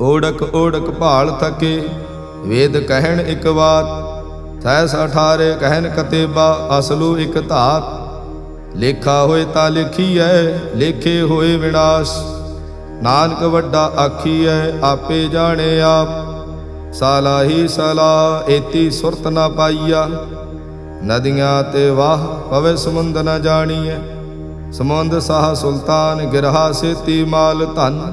ਓੜਕ ਓੜਕ ਭਾਲ ਥਕੇ, ਵੇਦ ਕਹਿਣ ਇੱਕ ਵਾਤ ਸੈਸ ਅਠਾਰੇ ਕਹਿਣ ਕਤੇਬਾ, ਅਸਲੂ ਇੱਕ ਧਾਤ। ਲੇਖਾ ਹੋਏ ਤਾਂ ਲਿਖੀ ਐ ਲੇਖੇ ਹੋਏ ਵਿਨਾਸ਼। ਨਾਨਕ ਵੱਡਾ ਆਖੀ ਆਖੀਐ, ਆਪੇ ਜਾਣੇ ਆਪ। ਸਾਲਾਹੀ ਸਲਾ, ਏਤੀ ਸੁਰਤ ਨਾ ਪਾਈਆ। ਨਦੀਆਂ ਤੇ ਵਾਹ ਪਵੇ ਸਮੁੰਦ ਨ ਜਾਣੀਐ। ਸਮੁੰਦ ਸਾਹ ਸੁਲਤਾਨ, ਗਿਰਹਾ ਸੇਤੀ ਮਾਲ ਧਨ।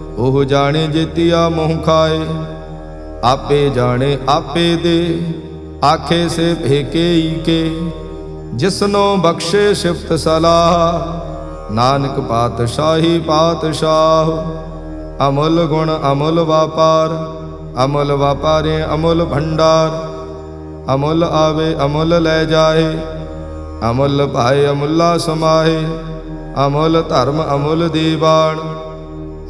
ਉਹ ਜਾਣੇ ਜੇਤੀਆ ਮੋਹ ਖਾਏ, ਆਪੇ ਜਾਣੇ ਆਪੇ ਦੇ। ਆਖੇ ਸੇ ਭੇਕੇ ਕੇ ਜਿਸਨੋ ਬਖਸ਼ੇ ਸਿਫਤ ਸਲਾਹ। ਨਾਨਕ ਪਾਤਸ਼ਾਹੀ ਪਾਤਸ਼ਾਹ, ਅਮੁੱਲ ਗੁਣ ਅਮੁੱਲ ਵਾਪਾਰ, ਅਮੁੱਲ ਵਾਪਾਰੇ ਅਮੁੱਲ ਭੰਡਾਰ। ਅਮੁੱਲ ਆਵੇ ਅਮੁੱਲ ਲੈ ਜਾਏ, ਅਮੁੱਲ ਭਾਏ ਅਮੁੱਲਾ ਸਮਾਏ, ਅਮੁੱਲ ਧਰਮ ਅਮੁੱਲ ਦੀਵਾਨ।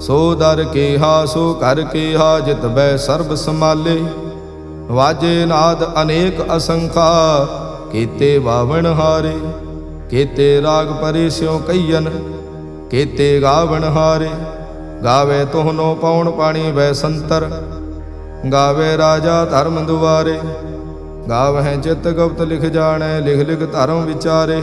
ਸੋ ਦਰ ਕੇਹਾ, ਸੋ ਕਰ ਕੇਹਾ, ਜਿਤ ਬੈ ਸਰਬ ਸਮਾਲੇ ਵਾਜੇ ਨਾਦ ਅਨੇਕ ਅਸੰਖਾ, ਕੀਤੇ ਬਾਵਣ ਹਾਰੇ। ਕੀਤੇ ਰਾਗ ਪਰੇ ਸਿਉ ਕਈਨ ਕੀਤੇ ਗਾਵਣ ਹਾਰੇ। ਗਾਵੇ ਤੋਹਨੋ ਪਉਣ ਪਾਣੀ ਵੈ ਸੰਤਰ, ਗਾਵੇ ਰਾਜਾ ਧਰਮ ਦੁਆਰੇ। ਗਾਵਹਿ ਚਿਤ ਗੁਪਤ ਲਿਖ ਜਾਣੈ, ਲਿਖ ਲਿਖ ਧਰਮ ਵਿਚਾਰੇ।